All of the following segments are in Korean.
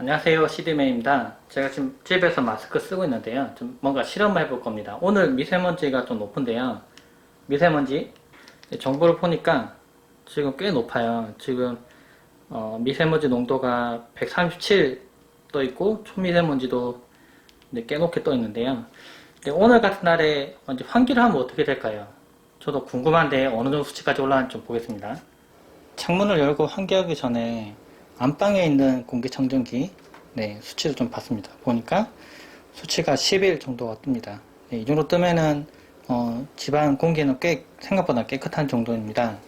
안녕하세요. 시드맨입니다. 제가 지금 집에서 마스크 쓰고 있는데요. 좀 뭔가 실험을 해볼 겁니다. 오늘 미세먼지가 좀 높은데요. 미세먼지? 정보를 보니까 지금 꽤 높아요. 지금 어, 미세먼지 농도가 137 떠 있고 초미세먼지도 꽤 높게 떠 있는데요. 오늘 같은 날에 이제 환기를 하면 어떻게 될까요? 저도 궁금한데 어느 정도 수치까지 올라가는지 좀 보겠습니다. 창문을 열고 환기하기 전에 안방에 있는 공기청정기 네, 수치를 좀 봤습니다. 보니까 수치가 11 정도가 뜹니다. 네, 이 정도 뜨면은 어, 집안 공기는 꽤 생각보다 깨끗한 정도입니다.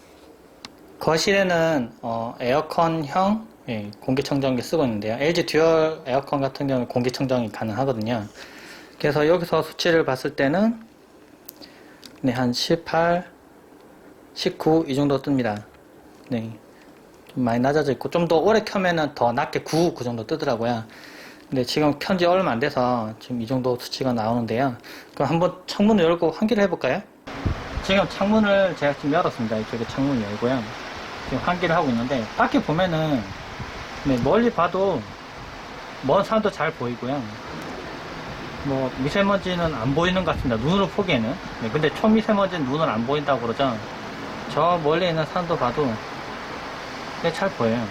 거실에는 어, 에어컨형 예, 공기청정기 쓰고 있는데요. LG 듀얼 에어컨 같은 경우는 공기청정이 가능하거든요. 그래서 여기서 수치를 봤을 때는 네, 한 18, 19 이 정도 뜹니다. 네. 좀 많이 낮아져 있고 좀 더 오래 켜면은 더 낮게 9, 그 정도 뜨더라고요. 근데 지금 켠지 얼마 안 돼서 지금 이 정도 수치가 나오는데요. 그럼 한번 창문을 열고 환기를 해볼까요? 지금 창문을 제가 지금 열었습니다. 이쪽에 창문을 열고요. 지금 환기를 하고 있는데 밖에 보면은 네, 멀리 봐도 먼 산도 잘 보이고요. 뭐 미세먼지는 안 보이는 것 같습니다. 눈으로 보기에는. 네, 근데 초미세먼지는 눈은 안 보인다고 그러죠. 저 멀리 있는 산도 봐도 꽤 잘 보여요.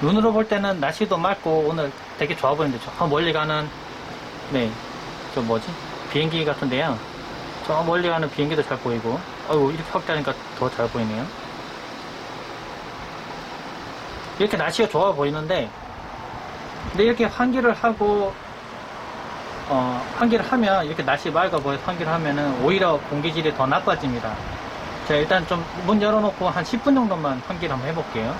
눈으로 볼 때는 날씨도 맑고 오늘 되게 좋아 보이는데 저 멀리 가는 네, 저 뭐지? 비행기 같은데요. 저 멀리 가는 비행기도 잘 보이고 어이구 이렇게 확대하니까 더 잘 보이네요. 이렇게 날씨가 좋아 보이는데 근데 이렇게 환기를 하고 어, 환기를 하면 이렇게 날씨 맑아 보여서 환기를 하면은 오히려 공기질이 더 나빠집니다. 자, 일단 좀 문 열어놓고 한 10분 정도만 환기를 한번 해볼게요.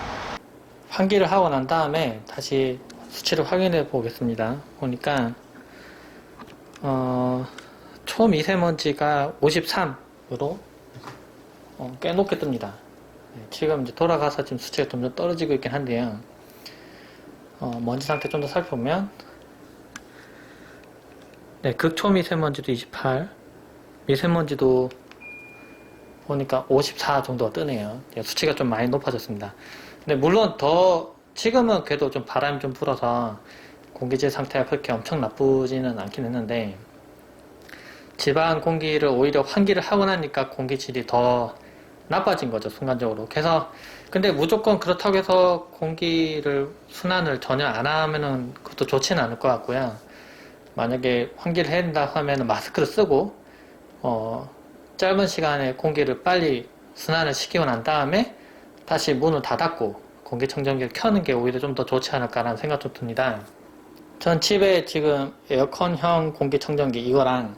환기를 하고 난 다음에 다시 수치를 확인해 보겠습니다. 보니까, 어, 초미세먼지가 53으로 어, 꽤 높게 뜹니다. 네, 지금 이제 돌아가서 지금 수치가 점점 떨어지고 있긴 한데요. 어, 먼지 상태 좀 더 살펴보면, 네, 극초미세먼지도 28, 미세먼지도 보니까 54 정도가 뜨네요. 예, 수치가 좀 많이 높아졌습니다. 근데 물론 더 지금은 그래도 좀 바람이 좀 불어서 공기질 상태가 그렇게 엄청 나쁘지는 않긴 했는데 집안 공기를 오히려 환기를 하고 나니까 공기질이 더 나빠진 거죠 순간적으로. 그래서 근데 무조건 그렇다고 해서 공기를 순환을 전혀 안 하면은 그것도 좋지는 않을 것 같고요. 만약에 환기를 해야 된다 하면은 마스크를 쓰고 어 짧은 시간에 공기를 빨리 순환을 시키고 난 다음에 다시 문을 닫았고 공기청정기를 켜는 게 오히려 좀 더 좋지 않을까라는 생각 좀 듭니다. 전 집에 지금 에어컨형 공기청정기 이거랑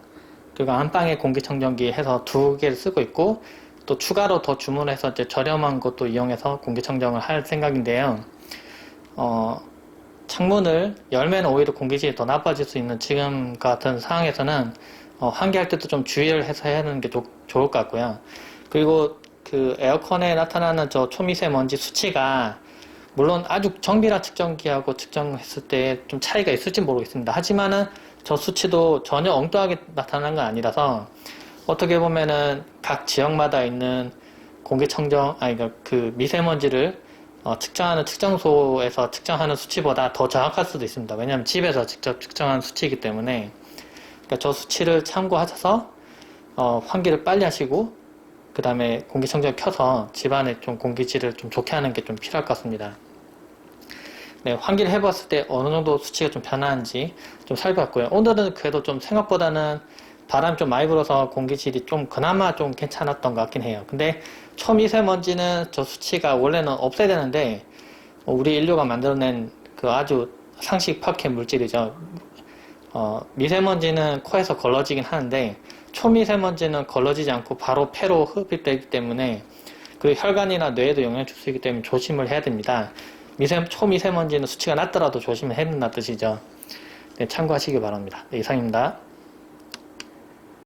그리고 안방에 공기청정기 해서 두 개를 쓰고 있고 또 추가로 더 주문해서 이제 저렴한 것도 이용해서 공기청정을 할 생각인데요. 어, 창문을 열면 오히려 공기질이 더 나빠질 수 있는 지금 같은 상황에서는 어, 환기할 때도 좀 주의를 해서 해야 하는 게 좋, 좋을 것 같고요. 그리고 그 에어컨에 나타나는 저 초미세먼지 수치가 물론 아주 정밀한 측정기하고 측정했을 때 좀 차이가 있을지 모르겠습니다. 하지만은 저 수치도 전혀 엉뚱하게 나타나는 건 아니라서 어떻게 보면은 각 지역마다 있는 공기청정 아니 그러니까 그 미세먼지를 어, 측정하는 측정소에서 측정하는 수치보다 더 정확할 수도 있습니다. 왜냐하면 집에서 직접 측정한 수치이기 때문에 그러니까 저 수치를 참고하셔서 어, 환기를 빨리 하시고 그 다음에 공기청정기 켜서 집안에 좀 공기질을 좀 좋게 하는 게 좀 필요할 것 같습니다. 네, 환기를 해봤을 때 어느 정도 수치가 좀 변하는지 좀 살펴봤고요. 오늘은 그래도 좀 생각보다는 바람이 좀 많이 불어서 공기질이 좀 그나마 좀 괜찮았던 것 같긴 해요. 근데 초미세먼지는 저 수치가 원래는 없어야 되는데 어, 우리 인류가 만들어낸 그 아주 상식 파괴 물질이죠. 어, 미세먼지는 코에서 걸러지긴 하는데 초미세먼지는 걸러지지 않고 바로 폐로 흡입 되기 때문에 그 혈관이나 뇌에도 영향을 줄 수 있기 때문에 조심을 해야 됩니다. 미세, 초미세먼지는 수치가 낮더라도 조심을 해야 된다는 뜻이죠. 네, 참고하시기 바랍니다. 네, 이상입니다.